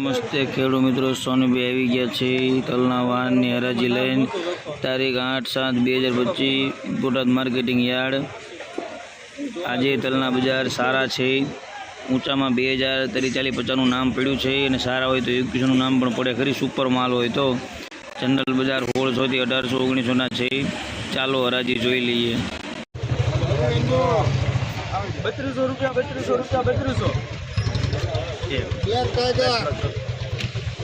નમસ્તે ખેડૂત મિત્રો સોનીભાઈ આવી ગયા છે તલના વાહનની હરાજી લઈને. તારીખ આઠ સાત બે હજાર પચીસ, બોટાદ માર્કેટિંગ યાર્ડ. આજે તલના બજાર સારા છે. ઊંચામાં બે હજાર તરી ચાલીસ પચાસનું નામ પડ્યું છે અને સારા હોય તો એકવીસનું નામ પણ પડે. ખરી સુપર માલ હોય તો. જનરલ બજાર સોળસોથી અઢારસો ઓગણીસોના છે. ચાલો હરાજી જોઈ લઈએ. બત્રીસો રૂપિયા બત્રીસો રૂપિયા, બત્રીસો.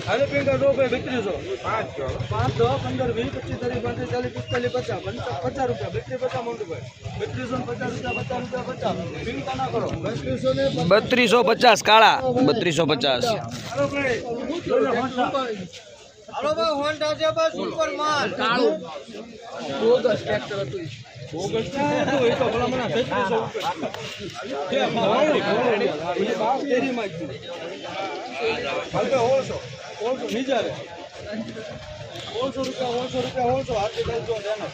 હાલે પિંકા દો ભાઈ બત્રીસો પાંચ દસ પંદર વીસ પચીસ ત્રીસ પાંત્રીસ ચાલીસ પિસ્તાલીસ પચાસ પચાસ રૂપિયા. બત્રીસ પચાસ મોટુભાઈ બત્રીસો પચાસ રૂપિયા પચાસ રૂપિયા પચાસ. પિંકા ના કરો. બત્રીસો બત્રીસો પચાસ કાળા. બત્રીસો પચાસ. હાલો ભાઈ હોન્ડા છે બસ સુપર માલ કાળું બોગસ ટ્રેક્ટર હતું બોગસ હતું? એ તો ભલા મને 3300 રૂપિયા. જે ભાવની. એ બાપ કેરીમાં જ છે. હાલ ભાઈ ઓળસો. ઓળસો નીજારે. ઓળસો રૂપિયા, ઓળસો રૂપિયા, ઓળસો. હાથે દસ જો દેના.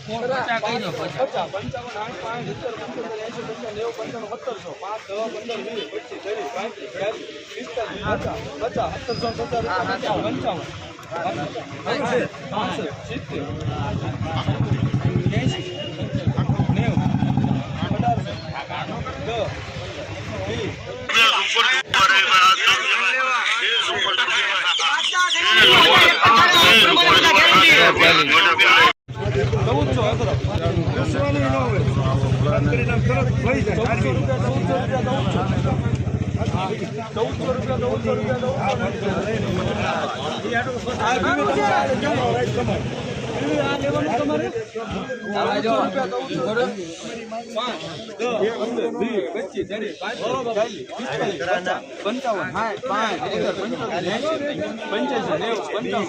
પચાસ, પંચાવન, આઠ પાંચ, સિત્તેર, પંચોતેર, એસી પંચાવન, નેવું, પંચાણું, સત્તરસો. પાંચ, દસ, પંદર, વીસ, પચીસ, ત્રીસ, પાંત્રીસ, ચાલીસ, પિસ્તાલીસ, પચાસ, પચાસ, સત્તરસો, પચાસ રૂપિયા, પંચાવન, ચૌદસો રૂપિયા, ચૌદસો રૂપિયા, ચૌદસો ચૌદસો રૂપિયા? ચૌદસો રૂપિયા,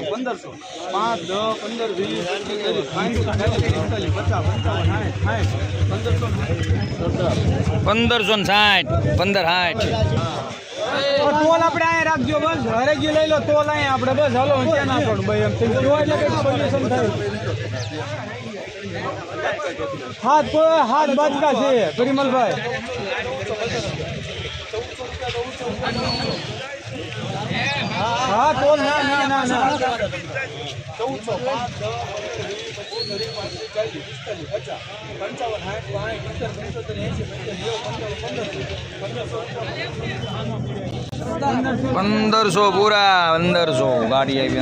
પંદરસો, પાંચ, પંદર, વીસ, પિસ્તાલીસ, સાઠ પંદર સાઠ ટોલ આપણે અહીંયા રાખજો બસ. હરેજી લઈ લો ટોલ અહીંયા આપણે. બસ, હલો ત્યાં ના પડું ભાઈ એમ એટલે કેટલું સોલ્યુશન થાય. હાથ હાથ બાજકા છે પરિમલભાઈ હા ટોલ ના ના ચૌદસો પાંચ પંચાવન સાઠ પંદર પંદરસો પંદરસો પૂરા પંદરસો. ગાડી આવી